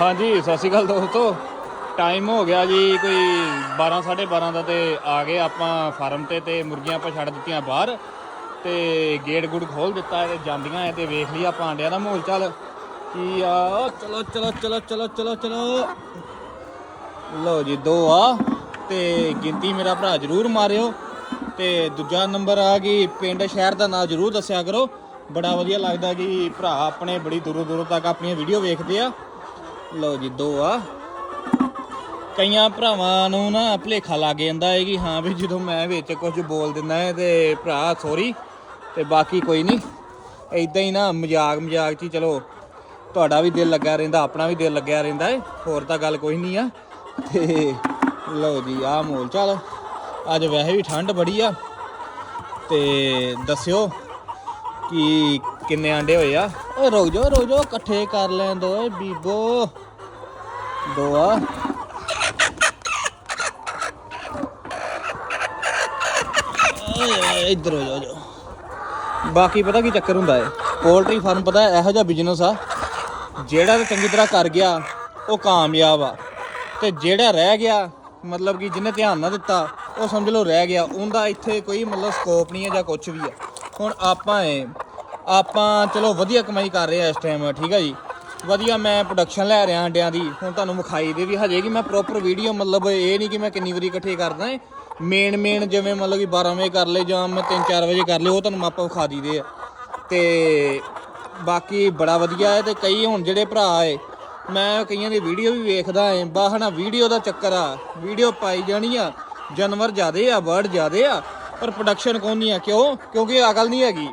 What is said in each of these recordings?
ਹਾਂਜੀ, ਸਤਿ ਸ਼੍ਰੀ ਅਕਾਲ ਦੋਸਤੋ। ਟਾਈਮ ਹੋ ਗਿਆ ਜੀ, ਕੋਈ 12 12:30 ਦਾ ਤੇ ਆ ਗਏ ਆਪਾਂ ਫਾਰਮ ਤੇ ਤੇ ਮੁਰਗੀਆਂ ਆਪਾਂ ਛੱਡ ਦਿੱਤੀਆਂ ਬਾਹਰ। ਤੇ ਗੇਟ ਗੁੜ ਖੋਲ ਦਿੱਤਾ ਹੈ ਤੇ ਜਾਂਦੀਆਂ ਐ ਤੇ ਵੇਖ ਲਈ ਆਪਾਂ ਆਂਡਿਆਂ ਦਾ ਮਾਹੌਲ ਚਾਲ। ਕੀ ਆ, ਓ ਚਲੋ ਚਲੋ ਚਲੋ ਚਲੋ ਚਲੋ ਚਲੋ। ਲਓ ਜੀ, ਦੋ ਆ ਤੇ ਗਿਣਤੀ ਮੇਰਾ ਭਰਾ ਜਰੂਰ ਮਾਰਿਓ। ਤੇ ਦੂਜਾ ਨੰਬਰ ਆ ਗਈ ਪਿੰਡ, ਸ਼ਹਿਰ ਦਾ ਨਾਮ ਜਰੂਰ ਦੱਸਿਆ ਕਰੋ। ਬੜਾ ਵਧੀਆ ਲੱਗਦਾ ਕਿ ਭਰਾ ਆਪਣੇ ਬੜੀ ਦੂਰੋਂ ਦੂਰੋਂ ਤੱਕ ਆਪਣੀਆਂ ਵੀਡੀਓ ਵੇਖਦੇ ਆ। ਲਓ ਜੀ, ਦੋ ਆ। ਕਈਆਂ ਭਰਾਵਾਂ ਨੂੰ ਨਾ ਭਲੇਖਾ ਲੱਗ ਜਾਂਦਾ ਹੈ ਕਿ ਹਾਂ ਵੀ ਜਦੋਂ ਮੈਂ ਵਿੱਚ ਕੁਝ ਬੋਲ ਦਿੰਦਾ ਹੈ ਤੇ ਭਰਾ ਸੌਰੀ ਤੇ ਬਾਕੀ ਕੋਈ ਨਹੀਂ ਐਦਾਂ ਹੀ ਨਾ ਮਜ਼ਾਕ ਮਜ਼ਾਕ 'ਚ ਚਲੋ, ਤੁਹਾਡਾ ਵੀ ਦਿਲ ਲੱਗਾ ਰਹਿੰਦਾ, ਆਪਣਾ ਵੀ ਦਿਲ ਲੱਗਿਆ ਰਹਿੰਦਾ ਹੈ ਹੋਰ ਤਾਂ ਗੱਲ ਕੋਈ ਨਹੀਂ ਆ। ਤੇ ਲਓ ਜੀ, ਆ ਮੋਲ ਚਾਲ। ਅੱਜ ਵੈਸੇ ਵੀ ਠੰਡ ਬੜੀ ਆ, ਤੇ ਦੱਸਿਓ ਕਿ ਕਿੰਨੇ ਆਂਡੇ ਹੋਏ ਆ? ਓਏ ਰੁਕ ਜਾਓ ਰੁਕ ਜਾਓ, ਇਕੱਠੇ ਕਰ ਲੈਣ ਦੋ ਓਏ ਬੀਬੋ। ਦੋ ਆ ਇੱਧਰ ਹੋ ਜਾਓ ਬਾਕੀ ਪਤਾ ਕੀ ਚੱਕਰ ਹੁੰਦਾ ਹੈ ਪੋਲਟਰੀ ਫਾਰਮ ਪਤਾ ਹੈ, ਇਹੋ ਜਿਹਾ ਬਿਜ਼ਨਸ ਆ ਜਿਹੜਾ ਤਾਂ ਚੰਗੀ ਤਰ੍ਹਾਂ ਕਰ ਗਿਆ ਉਹ ਕਾਮਯਾਬ ਆ। ਤੇ ਜਿਹੜਾ ਰਹਿ ਗਿਆ ਮਤਲਬ ਕਿ ਜਿਹਨੇ ਧਿਆਨ ਨਾ ਦਿੱਤਾ ਉਹ ਸਮਝ ਲਓ ਰਹਿ ਗਿਆ ਉਹਦਾ ਇੱਥੇ ਕੋਈ ਮਤਲਬ ਸਕੋਪ ਨਹੀਂ ਹੈ ਜਾਂ ਕੁਝ ਵੀ ਆ ਹੁਣ ਆਪਾਂ ਏ ਆਪਾਂ ਚਲੋ ਵਧੀਆ ਕਮਾਈ ਕਰ ਰਹੇ ਆ ਇਸ ਟਾਈਮ ਠੀਕ ਹੈ ਜੀ? ਵਧੀਆ ਮੈਂ ਪ੍ਰੋਡਕਸ਼ਨ ਲੈ ਰਿਹਾ ਅੰਡਿਆਂ ਦੀ। ਹੁਣ ਤੁਹਾਨੂੰ ਵਿਖਾਈ ਦੇ ਵੀ ਹਜੇ ਕਿ ਮੈਂ ਪ੍ਰੋਪਰ ਵੀਡੀਓ ਮਤਲਬ ਇਹ ਨਹੀਂ ਕਿ ਮੈਂ ਕਿੰਨੀ ਵਾਰੀ ਇਕੱਠੇ ਕਰਦਾ ਏ। ਮੇਨ ਮੇਨ ਜਿਵੇਂ ਮਤਲਬ ਕਿ 12 ਵਜੇ ਕਰ ਲਏ ਜਾਂ ਮੈਂ 3-4 ਵਜੇ ਕਰ ਲਏ, ਉਹ ਤੁਹਾਨੂੰ ਮਾਪਾ ਵਿਖਾ ਦਈਦੇ ਆ। ਤੇ ਬਾਕੀ ਬੜਾ ਵਧੀਆ ਹੈ ਤੇ ਕਈ ਹੁਣ ਜਿਹੜੇ ਭਰਾ ਏ, ਮੈਂ ਕਈਆਂ ਦੀ ਵੀਡੀਓ ਵੀ ਵੇਖਦਾ ਏ। ਬਾਹਣਾ ਵੀਡੀਓ ਦਾ ਚੱਕਰ ਆ। ਵੀਡੀਓ ਪਾਈ ਜਾਣੀ ਆ। ਜਾਨਵਰ ਜ਼ਿਆਦੇ ਆ ਬਰਡ ਜ਼ਿਆਦੇ ਆ। ਪਰ ਪ੍ਰੋਡਕਸ਼ਨ ਕੋਈ ਨਹੀਂ ਆ, ਕਿਉਂ? ਕਿਉਂਕਿ ਅਕਲ ਨਹੀਂ ਹੈਗੀ।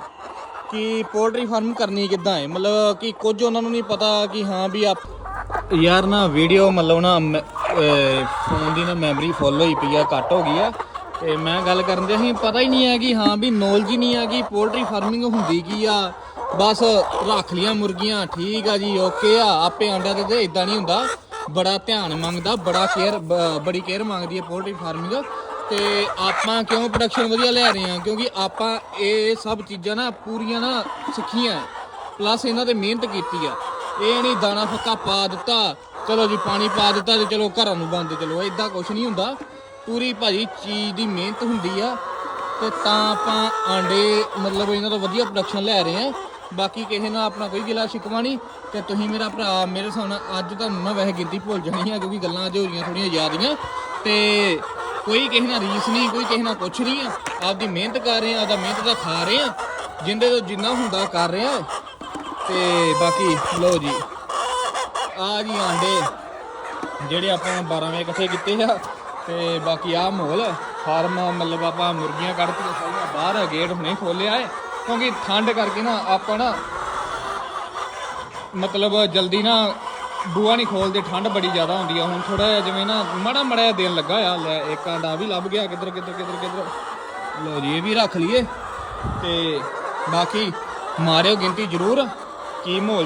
ਕਿ ਪੋਲਟਰੀ ਫਾਰਮ ਕਰਨੀ ਕਿੱਦਾਂ ਹੈ? ਮਤਲਬ ਕਿ ਕੁਝ ਉਹਨਾਂ ਨੂੰ ਨਹੀਂ ਪਤਾ ਕਿ ਹਾਂ ਵੀ ਆਪ ਯਾਰ ਨਾ ਵੀਡੀਓ ਮਤਲਬ ਨਾ ਫੋਨ ਦੀ ਨਾ ਮੈਮਰੀ ਫੁੱਲ ਹੋਈ ਪਈ ਆ, ਘੱਟ ਹੋ ਗਈ ਆ। ਤੇ ਮੈਂ ਗੱਲ ਕਰਨ ਦੇ ਅਸੀਂ ਪਤਾ ਹੀ ਨਹੀਂ ਹੈ ਕਿ ਹਾਂ ਵੀ ਨੌਲੇਜ ਹੀ ਨਹੀਂ ਹੈ ਕਿ ਪੋਲਟਰੀ ਫਾਰਮਿੰਗ ਹੁੰਦੀ ਕੀ ਆ। ਬਸ ਰੱਖ ਲੀਆਂ ਮੁਰਗੀਆਂ, ਠੀਕ ਆ ਜੀ ਓਕੇ ਆ। ਆਪੇ ਆਂਡਾ ਦੇ ਤੇ ਇਦਾਂ ਨਹੀਂ ਹੁੰਦਾ। ਬੜਾ ਧਿਆਨ ਮੰਗਦਾ, ਬੜਾ ਕੇਅਰ ਬੜੀ ਕੇਅਰ ਮੰਗਦੀ ਹੈ ਪੋਲਟਰੀ ਫਾਰਮਿੰਗ। ਤੇ ਆਪਾਂ ਕਿਉਂ ਪ੍ਰੋਡਕਸ਼ਨ ਵਧੀਆ ਲੈ ਰਹੇ ਹਾਂ? ਕਿਉਂਕਿ ਆਪਾਂ ਇਹ ਸਭ ਚੀਜ਼ਾਂ ਨਾ ਪੂਰੀਆਂ ਨਾ ਸਿੱਖੀਆਂ ਪਲੱਸ ਇਹਨਾਂ ਤੇ ਮਿਹਨਤ ਕੀਤੀ ਆ। ਇਹ ਨਹੀਂ ਦਾਣਾ ਫੱਕਾ ਪਾ ਦਿੱਤਾ, ਚਲੋ ਜੀ ਪਾਣੀ ਪਾ ਦਿੱਤਾ ਤੇ ਚਲੋ ਘਰਾਂ ਨੂੰ ਬੰਦ ਚਲੋ ਇਦਾਂ ਕੁਝ ਨਹੀਂ ਹੁੰਦਾ। ਪੂਰੀ ਭਾਜੀ ਚੀਜ਼ ਦੀ ਮਿਹਨਤ ਹੁੰਦੀ ਆ ਤੇ ਤਾਂ ਆਪਾਂ ਆਂਡੇ ਮਤਲਬ ਇਹਨਾਂ ਤੋਂ ਵਧੀਆ ਪ੍ਰੋਡਕਸ਼ਨ ਲੈ ਰਹੇ ਆ ਬਾਕੀ ਕਿਸੇ ਨਾਲ ਆਪਣਾ ਕੋਈ ਗਿਲਾ ਸ਼ਿਕਵਾ ਨਹੀਂ ਤੇ ਤੁਸੀਂ ਮੇਰਾ ਭਰਾ ਮੇਰੇ ਹਿਸਾਬ ਨਾਲ ਅੱਜ ਤੁਹਾਨੂੰ ਨਾ ਵੈਸੇ ਗਿਣਤੀ ਭੁੱਲ ਜਾਣੀ ਆ ਕਿਉਂਕਿ ਗੱਲਾਂ ਅੱਜ ਹੋ ਰਹੀਆਂ ਥੋੜੀਆਂ ਯਾਦੀਆਂ ਤੇ ਕੋਈ ਕਿਸੇ ਨਾਲ ਰੀਸ ਨਹੀਂ, ਕੋਈ ਕਿਸੇ ਨਾਲ ਕੁਛ ਨਹੀਂ ਆ। ਆਪਦੀ ਮਿਹਨਤ ਕਰ ਰਹੇ ਆ, ਆਪਦਾ ਮਿਹਨਤ ਦਾ ਖਾ ਰਹੇ ਆ। ਜਿੰਦੇ ਤੋਂ ਜਿੰਨਾ ਹੁੰਦਾ ਕਰ ਰਹੇ ਆ ਤੇ ਬਾਕੀ, ਲਓ ਜੀ, ਆ ਜੀ ਆਂਡੇ, ਜਿਹੜੇ ਆਪਾਂ 12 ਵਜੇ ਇਕੱਠੇ ਕੀਤੇ ਆ। ਤੇ ਬਾਕੀ ਆ ਮਾਹੌਲ ਫਾਰਮ ਮਤਲਬ ਆਪਾਂ ਮੁਰਗੀਆਂ ਕੱਢਤੀਆਂ ਸਾਰੀਆਂ ਬਾਹਰ ਗੇਟ ਹੁਣੇ ਖੋਲਿਆ ਹੈ। ਕਿਉਂਕਿ ਠੰਡ ਕਰਕੇ ਨਾ ਆਪਾਂ ਨਾ ਮਤਲਬ ਜਲਦੀ ਨਾ ਬੂਆ ਨਹੀਂ ਖੋਲਦੇ, ਠੰਡ ਬੜੀ ਜ਼ਿਆਦਾ ਹੁੰਦੀ ਆ। ਹੁਣ ਥੋੜਾ ਜਿਹਾ ਜਿਵੇਂ ਨਾ ਮਾੜਾ ਮਾੜਾ ਜਿਹਾ ਦਿਨ ਲੱਗਾ ਆ, ਲੈ ਇੱਕ ਆਂਡਾ ਵੀ ਲੱਭ ਗਿਆ, ਕਿੱਧਰ ਕਿੱਧਰ ਕਿੱਧਰ ਕਿੱਧਰ। ਲਓ ਜੀ, ਇਹ ਵੀ ਰੱਖ ਲਈਏ। ਤੇ ਬਾਕੀ ਮਾਰਿਓ ਗਿਣਤੀ ਜ਼ਰੂਰ, ਕੀ ਮਾਹੌਲ